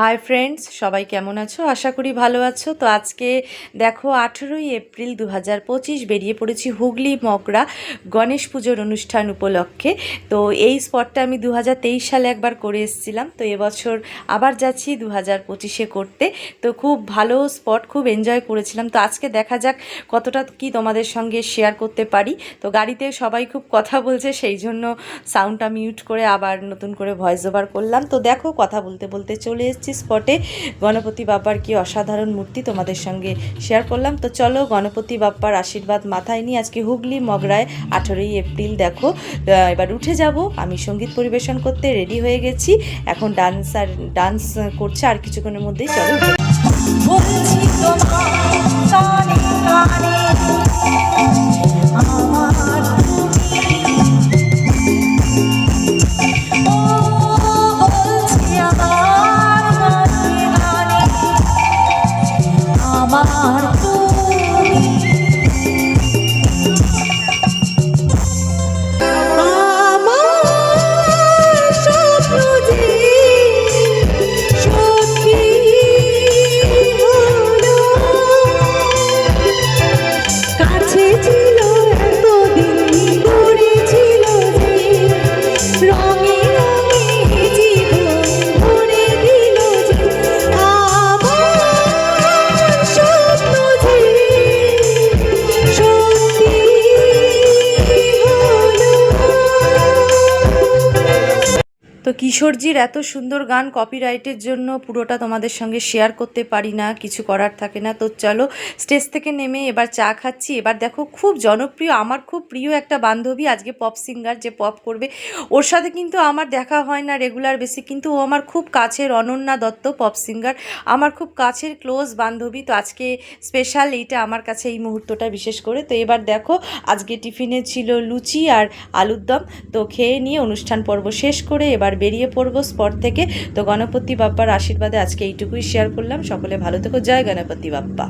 Hi friends সবাই কেমন আছো? আশা করি ভালো আছো। তো আজকে দেখো, আঠেরোই এপ্রিল দু হাজার পঁচিশ বেরিয়ে পড়েছি হুগলি মগরা গণেশ পুজোর অনুষ্ঠান উপলক্ষে। তো এই স্পটটা আমি দু হাজার তেইশ সালে একবার করে এসেছিলাম। তো এবছর আবার যাচ্ছি দু হাজার পঁচিশে করতে। তো খুব ভালো স্পট খুব এনজয় করেছিলাম। তো আজকে দেখা যাক কতটা কি তোমাদের সঙ্গে শেয়ার করতে পারি। তো গাড়িতে সবাই খুব কথা বলছে, সেই জন্য সাউন্ডটা মিউট করে আবার নতুন করে ভয়েস ওভার করলাম। তো দেখো, কথা বলতে বলতে চলে এসেছি স্পটে। গণপতি বাপ্পার কি অসাধারণ মূর্তি তোমাদের সঙ্গে শেয়ার করলাম। তো চলো গণপতি বাপ্পার আশীর্বাদ মাথায় নিয়ে আজকে হুগলি, মগরায় আঠেরোই এপ্রিল দেখো। এবার উঠে যাব। আমি সংগীত পরিবেশন করতে রেডি হয়ে গেছি। এখন ডান্স আর ডান্স করছে আর কিছুক্ষণের মধ্যেই চলো। আমার কিশোরজির এত সুন্দর গান কপিরাইটের জন্য পুরোটা তোমাদের সঙ্গে শেয়ার করতে পারি না, কিছু করার থাকে না। তো চলো স্টেজ থেকে নেমে এবার চা খাচ্ছি। এবার দেখো, খুব জনপ্রিয়, আমার খুব প্রিয় একটা বান্ধবী, আজকে পপ সিঙ্গার যে পপ করবে। ওর সাথে কিন্তু আমার দেখা হয় না রেগুলার বেশি কিন্তু ও আমার খুব কাছের অনন্যা দত্ত পপ সিঙ্গার আমার খুব কাছের ক্লোজ বান্ধবী। তো আজকে স্পেশাল এইটা আমার কাছে এই মুহূর্তটা বিশেষ করে। তো এবার দেখো, আজকে টিফিনে ছিল লুচি আর আলুর দম তো খেয়ে নিয়ে অনুষ্ঠান পর্ব শেষ করে এবার বেরিয়ে পড়ব স্পট থেকে। তো গণপতি বাপ্পার আশীর্বাদে আজকে এইটুকুই শেয়ার করলাম। সকলে ভালো থেকো। জয় গণপতি বাপ্পা।